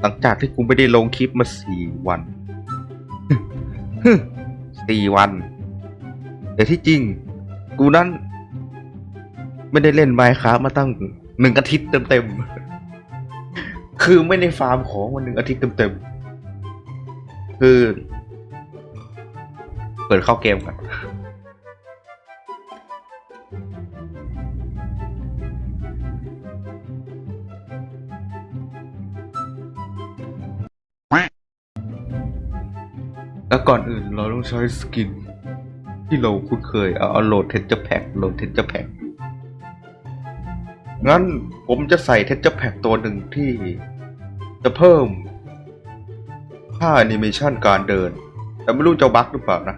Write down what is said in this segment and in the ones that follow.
หลังจากที่กูไม่ได้ลงคลิปมาสี่วันสี่วัน แต่ที่จริง กูนั้น ไม่ได้เล่นไมค์ครับมาตั้งหนึ่งอาทิตย์เต็มๆ คือไม่ได้ฟาร์มของมาหนึ่งอาทิตย์เต็มๆ คือ เปิดเข้าเกมกัน แล้วก่อนอื่นเราต้องใช้สกิน ที่เราคุ้นเคย เอาโหลดเท x t แพ็กโหลดเท x t แพ็กงั้นผมจะใส่เท x t แพ็กตัวหนึ่งที่จะเพิ่มค่าแอนิเมชันการเดิน แต่ไม่รู้จะบั๊กหรือเปล่านะ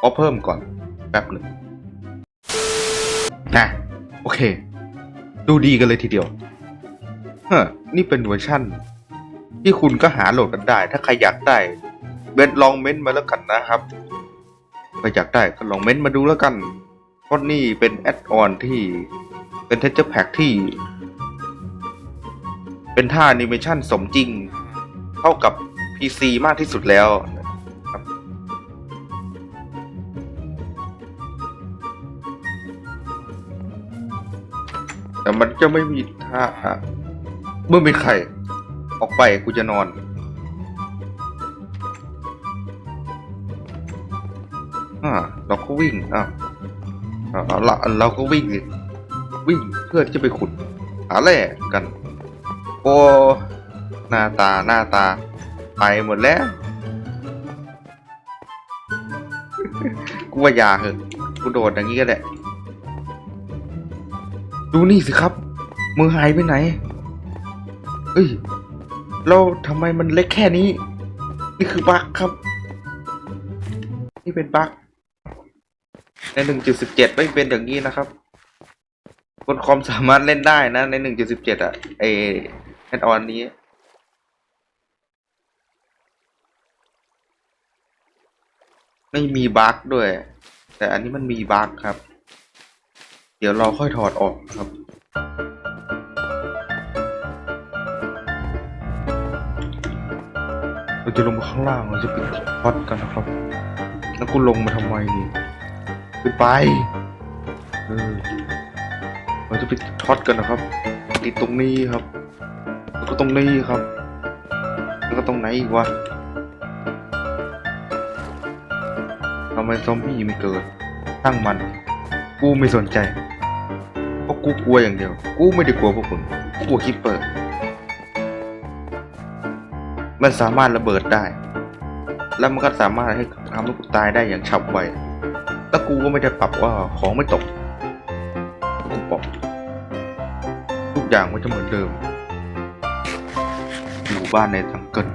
เอาเพิ่มก่อน แป๊บหนึ่งนะโอเค ดูดีกันเลยทีเดียวเฮ้นี่เป็นเวอร์ชั่น ที่คุณก็หาโหลดกันได้ ถ้าใครอยากได้ เบนลองเม้นต์มาแล้วกันนะครับใครอยากได้ก็ลองเม้นต์มาดูแล้วกัน เพราะนี่เป็นแอดออนที่เป็นเท x t แพ็กที่ เป็นท่าแอนิเมชันสมจริง เท่ากับ PC มากที่สุดแล้วแต่มันจะไม่มีท่าเมื่อมีใครออกไปกูจะนอน อ่าเราก็วิ่งอะอ่าเราเราก็วิ่งวิ่งเพื่อที่จะไปขุดหาแร่กันโอ้หน้าตาหน้าตา ไปหมดแล้วกูว่าอย่าเหอะกูโดดอย่างนี้ก็ได้ดูนี่สิครับมือหายไปไหน เอ้ยแล้วทำไมมันเล็กแค่นี้ นี่คือบั๊กครับ นี่เป็นบั๊ก ในหนึ่งจุดสิบเจ็ดไม่เป็นอย่างนี้นะครับคนคอมสามารถเล่นได้นะ ในหนึ่ะไอแอดออนนี้ไม่มีบั๊กด้วย แต่อันนี้มันมีบั๊กครับ เดี๋ยวเราค่อยถอดออกครับ เราจะลงมาข้างล่างเราจะปิดพอดกันนะครับ แล้วกูลงมาทำไมนี่ ขึ้นไปเออเราจะไปิดท็อตกันนะครับ ติดตรงนี้ครับ แล้วก็ตรงนี้ครับ แล้วก็ตรงไหนอีกวะทำไมซอมบี้ไม่เกิดตั้งมัน กูไม่สนใจ เพราะกูกลัวอย่างเดียว กูไม่ได้กลัวพวกมึงกูกลัวคิปเปอร์ มันสามารถระเบิดได้ แล้วมันก็สามารถให้ทำให้กูตายได้อย่างฉับไว แล้วกูก็ไม่ได้ปรับว่าของไม่ตกกูบอกทุกอย่างมันจะเหมือนเดิมอยู่บ้านในทังเกิล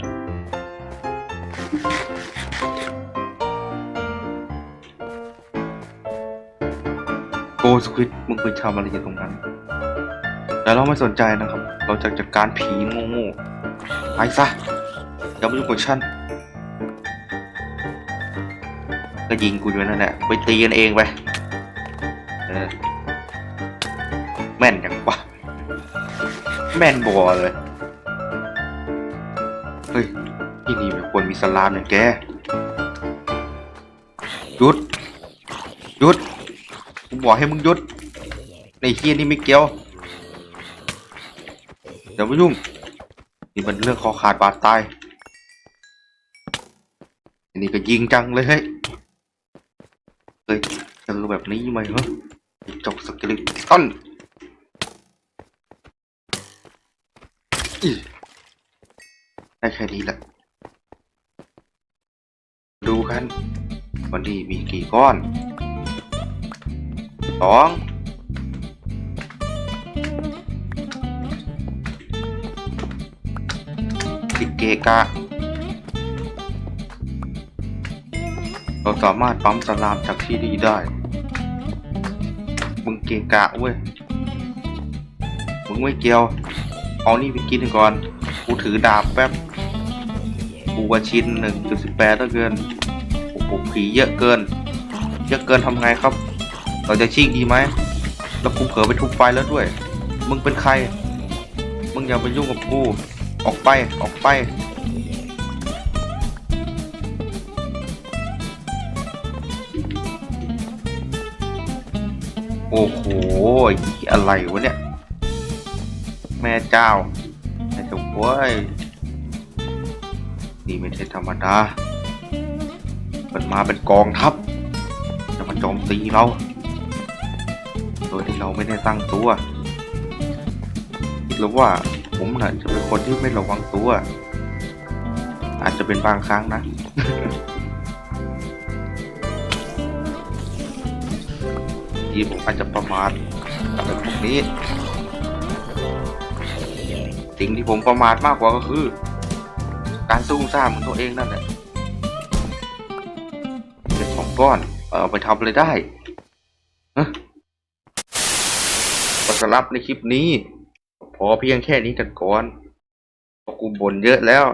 โกสควิดมึงไปทำอะไรอยู่ตรงนั้น แต่เราไม่สนใจนะครับ เราจะจัดการผีโง่ๆไปซะอย่ามายุ่งกับฉัน ก็ยิงกูอยู่นั่นแหละไปตีกันเองไปแม่นจังวะแม่นบัวเลยเฮ้ยที่นี่ไม่ควรมีสลามอย่างแกหยุดหยุดกูบอกให้มึงหยุดในเฮียนี่ไม่เกี่ยวเดี๋ยวไมายุ่งนี่มันเรื่องคอขาดบาดตายอันนี้ก็ยิงจังเลยเฮ้ย เฮ้ยเจอแบบนี้ไหมเหรอจกสกิลิตันอีได้แค่นี้แหละ ดูกัน วันนี้มีกี่ก้อนสองติเกกะ เราสามารถปั๊มสลามจากที่นี่ได้ มึงเกะกะเว้ย มึงไม่เกี่ยว เอานี่ไปกินก่อน กูถือดาบแป๊บ กูว่าชิ้นหนึ่งจุดสิบแปดเกินโอ้โหผีเยอะเกิน เยอะเกินทำไงครับ เราจะชิงดีไหม แล้วกูเผลอไปทุบไฟแล้วด้วย มึงเป็นใคร มึงอย่าไปยุ่งกับกู ออกไป ออกไป โอ้โหอะไรวะเนี่ย แม่เจ้าแม่เจ้าเว้ยนี่ไม่ใช่ธรรมดา มันมาเป็นกองทัพ จะมาโจมตีเรา โดยที่เราไม่ได้ตั้งตัวคิดหรือว่าผมน่ะจะเป็นคนที่ไม่ระวังตัว อาจจะเป็นบางครั้งนะ ทีผมอาจจะประมาทอะไรพวกนี้สิ่งที่ผมประมาทมากกว่าก็คือ การสู้ซ่ามของตัวเองนั่นแหละเป็นสองก้อน เอาไปทำอะไรได้ฮะก็สำหรับในคลิปนี้ พอเพียงแค่นี้กันก่อนพราะกูบ่นเยอะแล้ว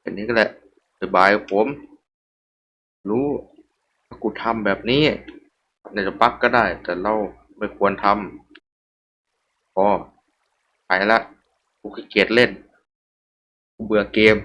แค่นี้ก็แหละสบายผม รู้ถ้ากูทำแบบนี้ ในจะปักก็ได้ แต่เราไม่ควรทำพอไปละกูขี้เกียจเล่นกูเบื่อเกม